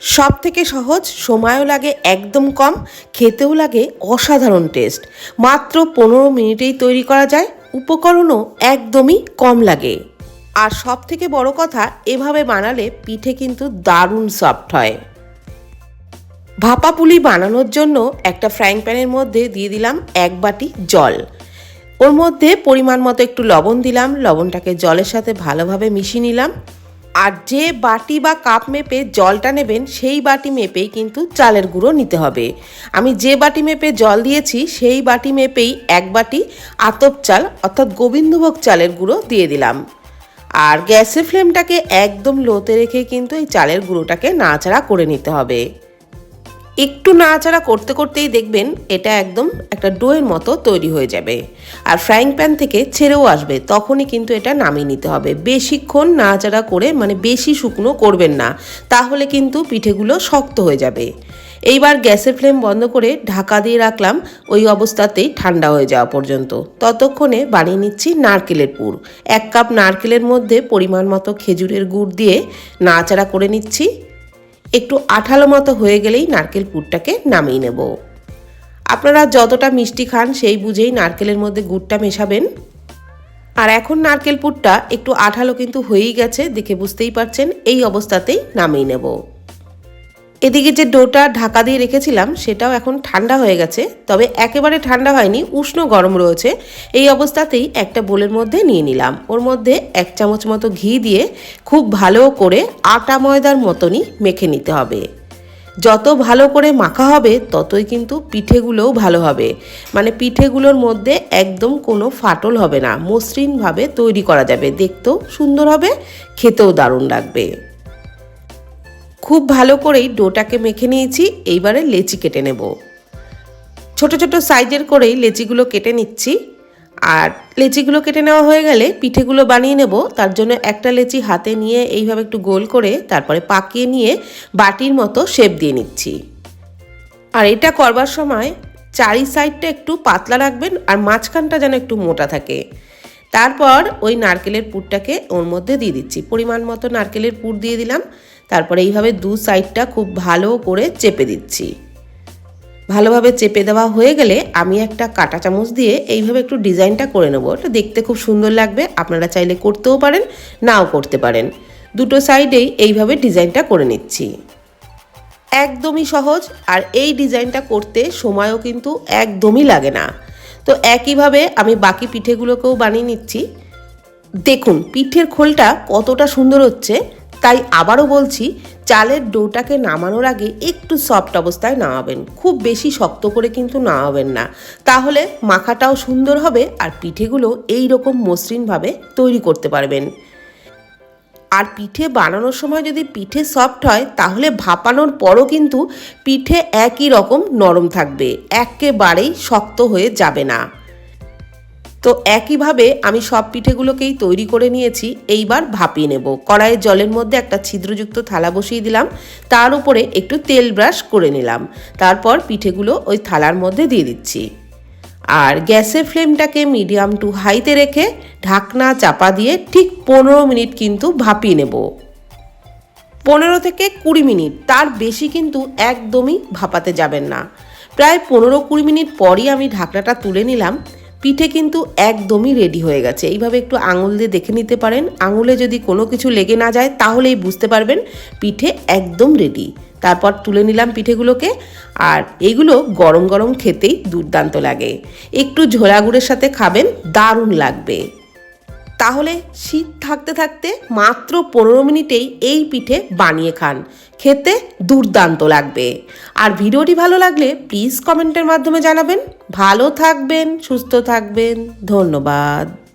সব থেকে সহজ, সময়ও লাগে একদম কম, খেতেও লাগে অসাধারণ টেস্ট মাত্র পনেরো মিনিটেই তৈরি করা যায়, উপকরণও একদমই কম লাগে। আর সব থেকে বড় কথা, এভাবে বানালে পিঠে কিন্তু দারুণ সফট হয়। ভাপা পুলি বানানোর জন্য একটা ফ্রাইং প্যানের মধ্যে দিয়ে দিলাম এক বাটি জল। ওর মধ্যে পরিমাণ মতো একটু লবণ দিলাম, লবণটাকে জলের সাথে ভালোভাবে মিশিয়ে নিলাম। আর যে বাটি বা কাপ মেপে জলটা নেবেন, সেই বাটি মেপেই কিন্তু চালের গুঁড়ো নিতে হবে। আমি যে বাটি মেপে জল দিয়েছি, সেই বাটি মেপেই এক বাটি আতপ চাল, অর্থাৎ গোবিন্দভোগ চালের গুঁড়ো দিয়ে দিলাম। আর গ্যাসের ফ্লেমটাকে একদম লোতে রেখে কিন্তু এই চালের গুঁড়োটাকে নাড়াচাড়া করে নিতে হবে। একটু নাড়াচাড়া করতে করতেই দেখবেন এটা একদম একটা ডোয়ের মতো তৈরি হয়ে যাবে। আর ফ্রাইং প্যান থেকে ছেড়েও আসবে, তখনই কিন্তু এটা নামিয়ে নিতে হবে। বেশিক্ষণ নাড়াচাড়া করে মানে বেশি শুকনো করবেন না, তাহলে কিন্তু পিঠেগুলো শক্ত হয়ে যাবে। এইবার গ্যাসের ফ্লেম বন্ধ করে ঢাকা দিয়ে রাখলাম, ওই অবস্থাতেই ঠান্ডা হয়ে যাওয়া পর্যন্ত। ততক্ষণে বানিয়ে নিচ্ছি নারকেলের পুর। এক কাপ নারকেলের মধ্যে পরিমাণ মতো খেজুরের গুড় দিয়ে নাড়াচাড়া করে নিচ্ছি। একটু আঠালো মতো হয়ে গেলেই নারকেল পুরটাকে নামিয়ে নেব। আপনারা যতটা মিষ্টি খান সেই বুঝেই নারকেলের মধ্যে গুড়টা মেশাবেন। আর এখন নারকেল পুরটা একটু আঠালো কিন্তু হয়েই গেছে, দেখে বুঝতেই পারছেন, এই অবস্থাতেই নামিয়ে নেব। এদিকে যে ডোটা ঢাকা দিয়ে রেখেছিলাম, সেটাও এখন ঠান্ডা হয়ে গেছে। তবে একেবারে ঠান্ডা হয়নি, উষ্ণ গরম রয়েছে। এই অবস্থাতেই একটা বোলের মধ্যে নিয়ে নিলাম। ওর মধ্যে এক চামচ মতো ঘি দিয়ে খুব ভালো করে আটা ময়দার মতনই মেখে নিতে হবে। যত ভালো করে মাখা হবে, ততই কিন্তু পিঠেগুলোও ভালো হবে। মানে পিঠেগুলোর মধ্যে একদম কোনো ফাটল হবে না। মসৃণভাবে তৈরি করা যাবে। দেখতেও সুন্দর হবে, খেতেও দারুণ লাগবে। খুব ভালো করেই ডোটাকে মেখে নিয়েছি, এইবারে লেচি কেটে নেব। ছোট ছোট সাইজের করেই লেচিগুলো কেটে নিচ্ছি। আর লেচিগুলো কেটে নেওয়া হয়ে গেলে পিঠেগুলো বানিয়ে নেব, তার জন্য একটা লেচি হাতে নিয়ে এইভাবে একটু গোল করে তারপরে পাকিয়ে নিয়ে বাটির মতো শেপ দিয়ে নিচ্ছি। আর এটা করবার সময় চারি সাইডটা একটু পাতলা রাখবেন, আর মাঝখানটা যেন একটু মোটা থাকে। তারপর ওই নারকেলের পুরটাকে ওর মধ্যে দিয়ে দিচ্ছি। পরিমাণ মতো নারকেলের পুর দিয়ে দিলাম। তারপরে এইভাবে দু সাইডটা খুব ভালো করে চেপে দিচ্ছি। ভালোভাবে চেপে দেওয়া হয়ে গেলে আমি একটা কাটা চামচ দিয়ে এইভাবে একটু ডিজাইনটা করে নেব। এটা দেখতে খুব সুন্দর লাগবে। আপনারা চাইলে করতেও পারেন, নাও করতে পারেন। দুটো সাইডেই এইভাবে ডিজাইনটা করে নিচ্ছি। একদমই সহজ। আর এই ডিজাইনটা করতে সময়ও কিন্তু একদমই লাগে না। তো একইভাবে আমি বাকি পিঠেগুলোকেও বানিয়ে নিচ্ছি। দেখুন, পিঠের খোলটা কতটা সুন্দর হচ্ছে। তাই আবারও বলছি, চালের ডোটাকে নামানোর আগে একটু সফট অবস্থায় নামাবেন। খুব বেশি শক্ত করে কিন্তু নামাবেন না। তাহলে মাখাটাও সুন্দর হবে আর পিঠেগুলো এই রকম মসৃণভাবে তৈরি করতে পারবেন। আর পিঠে বানানোর সময় যদি পিঠে সফট হয়, তাহলে ভাপানোর পরও কিন্তু পিঠে একই রকম নরম থাকবে। একেবারেই শক্ত হয়ে যাবে না। তো একইভাবে আমি সব পিঠেগুলোকেই তৈরি করে নিয়েছি, এইবার ভাপিয়ে নেব। কড়াইয়ের জলের মধ্যে একটা ছিদ্রযুক্ত থালা বসিয়ে দিলাম। তার উপরে একটু তেল ব্রাশ করে নিলাম। তারপর পিঠেগুলো ওই থালার মধ্যে দিয়ে দিচ্ছি। আর গ্যাসের ফ্লেমটাকে মিডিয়াম টু হাইতে রেখে ঢাকনা চাপা দিয়ে ঠিক পনেরো মিনিট কিন্তু ভাপিয়ে নেব। পনেরো থেকে কুড়ি মিনিট, তার বেশি কিন্তু একদমই ভাপাতে যাবেন না। প্রায় পনেরো কুড়ি মিনিট পরই আমি ঢাকনাটা তুলে নিলাম। পিঠে কিন্তু একদমই রেডি হয়ে গেছে। এইভাবে একটু আঙুল দিয়ে দেখে নিতে পারেন। আঙুলে যদি কোনো কিছু লেগে না যায়, তাহলেই বুঝতে পারবেন পিঠে একদম রেডি তারপর তুলে নিলাম পিঠেগুলোকে। আর এগুলো গরম গরম খেতেই দুর্দান্ত লাগে। একটু ঝোলা গুড়ের সাথে খাবেন, দারুণ লাগবে। তাহলে শীত থাকতে থাকতে মাত্র পনেরো মিনিটেই এই পিঠে বানিয়ে খান। খেতে দুর্দান্ত লাগবে। আর ভিডিওটি ভালো লাগলে প্লিজ কমেন্টের মাধ্যমে জানাবেন। ভালো থাকবেন, সুস্থ থাকবেন। ধন্যবাদ।